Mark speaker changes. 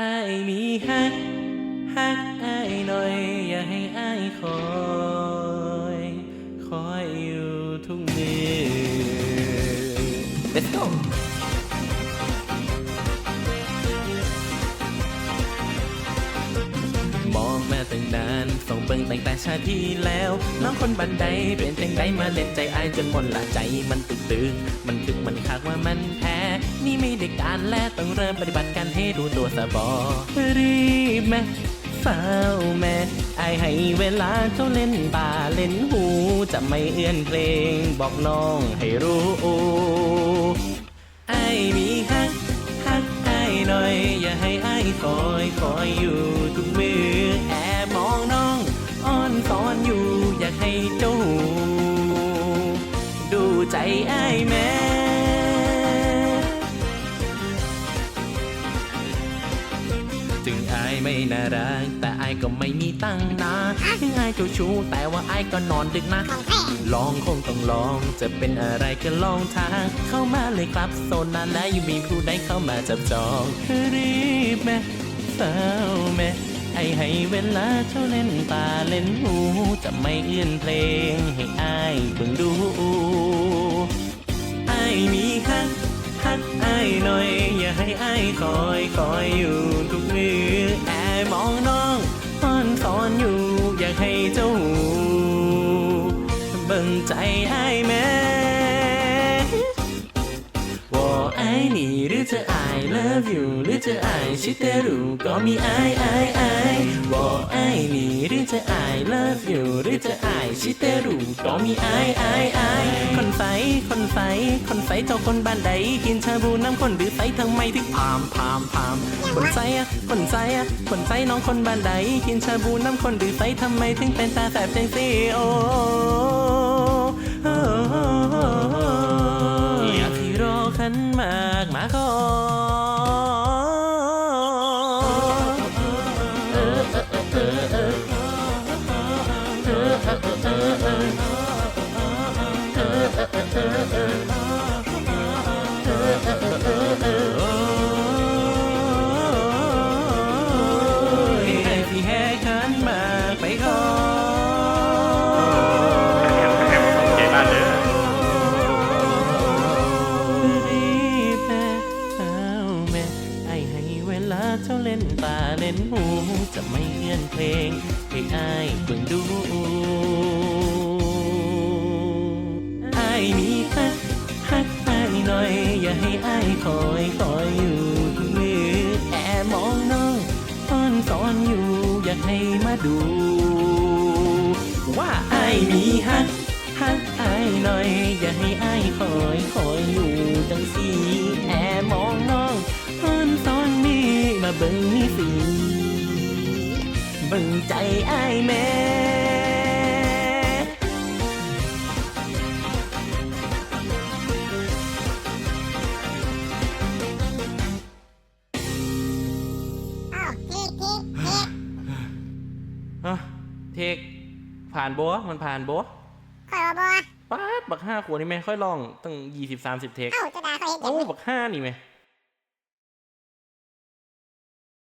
Speaker 1: อายมีฮักฮักอายหน่อย อย่าให้อายคอยคอยอยู่ทุกมือ Let's go มองมาตั้งนานส่งเบิ่งตั้งแต่ชาติที่แล้ว น้องคนบันไดเป็นจังไดมาเล่นใจอายจนหมดละใจมันตึกตึงมันถึกมัน และต้องเริ่มปฏิบัติการให้ดูตัวสบอรีบแม่เฝ้าแม่ไอให้เวลาเจ้าเล่นตาเล่นหู จะไม่เอื้อนเพลง บอกน้องให้รู้ไอมีฮักฮักไอหน่อย อย่าให้ไอคอยคอยอยู่ทุกมือแอบมองน้องอ้อนตอนอยู่ อยากให้เจ้าหูดูใจไอแม่ ไม่น่ารักแต่อายก็ไม่มีตั้งนะถึงอายเจ้าชู้แต่ว่าอายก็นอนดึกนะ ลองคงต้องลองจะเป็นอะไรก็ลองทาง เข้ามาเลยครับโซนนั้นและยังมีผู้ใดเข้ามาจับจองรีบแม่เฝ้าแม่ไอให้เวลาเจ้าเล่นตาเล่นหูจะไม่เอื้อนเพลงให้อายเบิ่งดูไอายมีฮักฮักไอายหน่อย อย่าให้ไอายคอยคอยอยู่ เบิ่งใจไอายแม่ว่าไอายนี่หรือจะไอ love you หรือจะไอชิเตรุก็มีไอไอไอว่าไอายนี่หรือจะไอ love you หรือจะไอชิเตรุก็มีไอไอไอคนใสคนใสคนใสเจ้าคนบ้านใดกินชาบูน้ำคนหรือใสทำไมถึงพามพามพามคนใสอะคนใสอะคนใสน้องคนบ้านใดกินชาบูน้ำคนหรือใสทำไมถึงเป็นตาแสบจังสิโอ
Speaker 2: เจบ้านเด้อ
Speaker 1: รีบแม่เอาแม่ไอให้เวลาเจ้าเล่นตาเล่นหูจะไม่เอื้อนเพลง ให้อายเบิ่งดูไอายมีฮักฮักไอายหน่อย อย่าให้ไอายคอยคอยอยู่ทุกมือแอบมองน้องอ้อนสอนอยู่อยากให้มาดู ว่าไอายมีฮักฮักอายหน่อย อย่าให้อายคอยคอยอยู่จังสีแอบมองน้องตอนตอนนี้มาเบิ่งนี่สิ บิ่งใจอายแม่
Speaker 3: อ้าวเทคเทคเทค
Speaker 1: ฮะเทคผ่านบัวมันผ่านบัว
Speaker 3: คอยว่าบ่
Speaker 1: ป๊าดบักห้าขวดนี่แม่ค่อยลองตั้งยี่สิบสามสิบเทค
Speaker 3: เอ้าจะด่าเขาเห็น
Speaker 1: โอ้
Speaker 3: ยังไง
Speaker 1: บักห้านี่แม่